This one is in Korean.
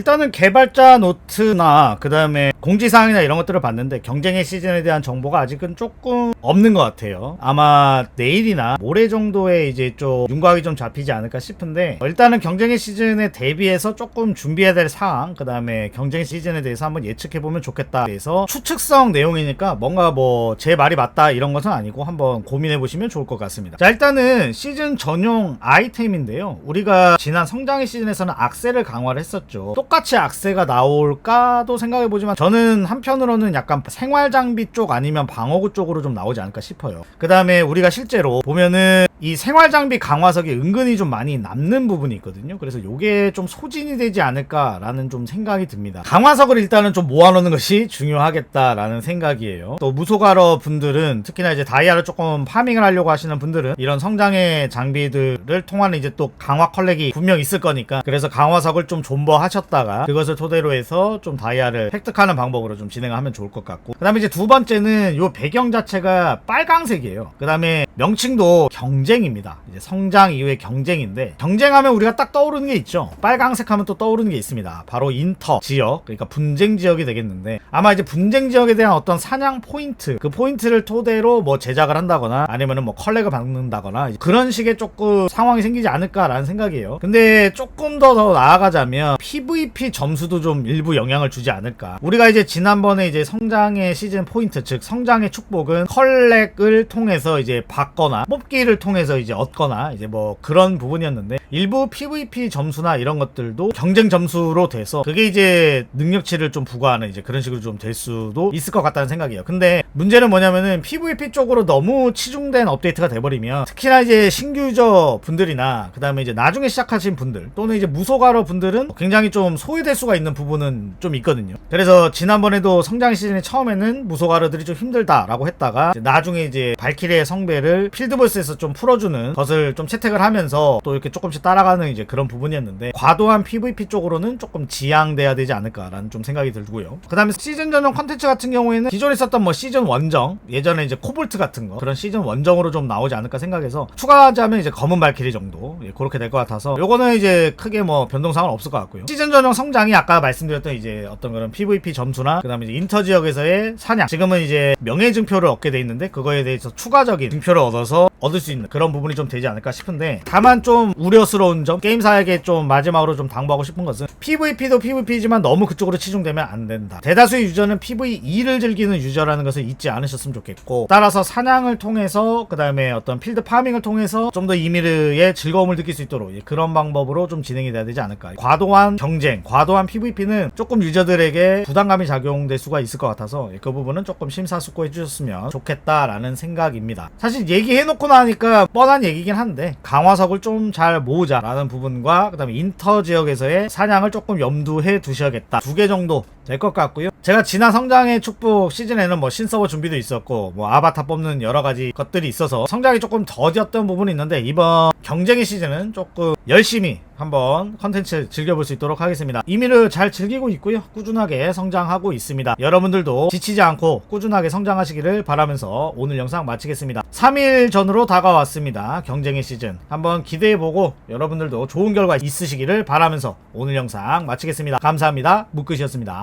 일단은 개발자 노트나 그 다음에 공지사항이나 이런 것들을 봤는데 경쟁의 시즌에 대한 정보가 아직은 조금 없는 것 같아요. 아마 내일이나 모레 정도에 이제 좀 윤곽이 좀 잡히지 않을까 싶은데 어, 일단은 경쟁의 시즌에 대비해서 조금 준비해야 될 사항 그 다음에 경쟁 시즌에 대해서 한번 예측해 보면 좋겠다. 그래서 추측성 내용이니까 뭔가 뭐 제 말이 맞다 이런 것은 아니고 한번 고민해 보시면 좋을 것 같습니다. 자 일단은 시즌 전용 아이템인데요. 우리가 지난 성장의 시즌에서는 악세를 강화를 했었죠. 똑 같이 악세가 나올까도 생각해 보지만 저는 한편으로는 약간 생활 장비 쪽 아니면 방어구 쪽으로 좀 나오지 않을까 싶어요. 그 다음에 우리가 실제로 보면은 이 생활 장비 강화석이 은근히 좀 많이 남는 부분이 있거든요. 그래서 요게 좀 소진이 되지 않을까라는 좀 생각이 듭니다. 강화석을 일단은 좀 모아놓는 것이 중요하겠다라는 생각이에요. 또 무소가러 분들은 특히나 이제 다이아를 조금 파밍을 하려고 하시는 분들은 이런 성장의 장비들을 통한 이제 또 강화 컬렉이 분명 있을 거니까 그래서 강화석을 좀 존버하셨다가 그것을 토대로 해서 좀 다이아를 획득하는 방법으로 좀 진행하면 좋을 것 같고 그 다음에 이제 두 번째는 요 배경 자체가 빨강색이에요. 그 다음에 명칭도 경쟁입니다. 이제 성장 이후의 경쟁인데 경쟁하면 우리가 딱 떠오르는 게 있죠. 빨강색 하면 또 떠오르는 게 있습니다. 바로 인터 지역 그러니까 분쟁 지역이 되겠는데 아마 이제 분쟁 지역에 대한 어떤 사냥 포인트 그 포인트를 토대로 뭐 제작을 한다거나 아니면은 뭐 컬렉을 받는다거나 그런 식의 조금 상황이 생기지 않을까라는 생각이에요. 근데 조금 더 더 나아가자면 PVP 점수도 좀 일부 영향을 주지 않을까. 우리가 이제 지난번에 이제 성장의 시즌 포인트 즉 성장의 축복은 컬렉을 통해서 이제 받거나 뽑기를 통해서 이제 얻거나 이제 뭐 그런 부분이었는데 일부 PVP 점수나 이런 것들도 경쟁 점수로 돼서 그게 이제 능력치를 좀 부과하는 이제 그런 식으로 좀 될 수도 있을 것 같다는 생각이에요. 근데 문제는 뭐냐면은 PVP 쪽으로 너무 치중된 업데이트가 돼버리면 특히나 이제 신규 유저 분들이나 그 다음에 이제 나중에 시작하신 분들 또는 이제 무소가러 분들은 굉장히 좀 소외될 수가 있는 부분은 좀 있거든요. 그래서 지난번에도 성장 시즌의 처음에는 무소가러들이 좀 힘들다라고 했다가 이제 나중에 이제 발키리의 성배를 필드보스에서 좀 풀어주는 것을 좀 채택을 하면서 또 이렇게 조금씩 따라가는 이제 그런 부분이었는데 과도한 PVP 쪽으로는 조금 지양돼야 되지 않을까라는 좀 생각이 들고요. 그 다음에 시즌 전용 컨텐츠 같은 경우에는 기존에 있었던 뭐 시즌 원정 예전에 이제 코볼트 같은 거 그런 시즌 원정으로 좀 나오지 않을까 생각해서 추가하자면 이제 검은 발키리 정도 예, 그렇게 될 것 같아서 요거는 이제 크게 뭐 변동사항은 없을 것 같고요. 시즌 전용 성장이 아까 말씀드렸던 이제 어떤 그런 PVP 점수나 그 다음에 이제 인터 지역에서의 사냥 지금은 이제 명예 증표를 얻게 돼 있는데 그거에 대해서 추가적인 증표를 얻어서 얻을 수 있는 그런 부분이 좀 되지 않을까 싶은데 다만 좀 우려스러운 점 게임사에게 좀 마지막으로 좀 당부하고 싶은 것은 PVP도 PVP지만 너무 그쪽으로 치중되면 안 된다. 대다수의 유저는 PVE를 즐기는 유저라는 것을 잊지 않으셨으면 좋겠고 따라서 사냥을 통해서 그 다음에 어떤 필드 파밍을 통해서 좀 더 이미르의 즐거움을 느낄 수 있도록 예, 그런 방법으로 좀 진행이 돼야 되지 않을까. 과도한 경쟁, 과도한 PVP는 조금 유저들에게 부담감이 작용될 수가 있을 것 같아서 예, 그 부분은 조금 심사숙고해 주셨으면 좋겠다라는 생각입니다. 사실 얘기해놓고 나니까 뻔한 얘기긴 한데 강화석을 좀 잘 모으자라는 부분과 그 다음에 인터 지역에서의 사냥을 조금 염두해 두셔야겠다. 두 개 정도 될 것 같고요. 제가 지난 성장의 축복 시즌에는 뭐 신서버 준비도 있었고 뭐 아바타 뽑는 여러 가지 것들이 있어서 성장이 조금 더뎠던 부분이 있는데 이번 경쟁의 시즌은 조금 열심히 한번 컨텐츠 즐겨볼 수 있도록 하겠습니다. 이미를 잘 즐기고 있고요. 꾸준하게 성장하고 있습니다. 여러분들도 지치지 않고 꾸준하게 성장하시기를 바라면서 오늘 영상 마치겠습니다. 3일 전으로 다가왔습니다. 경쟁의 시즌. 한번 기대해보고 여러분들도 좋은 결과 있으시기를 바라면서 오늘 영상 마치겠습니다. 감사합니다. 묵끝이었습니다.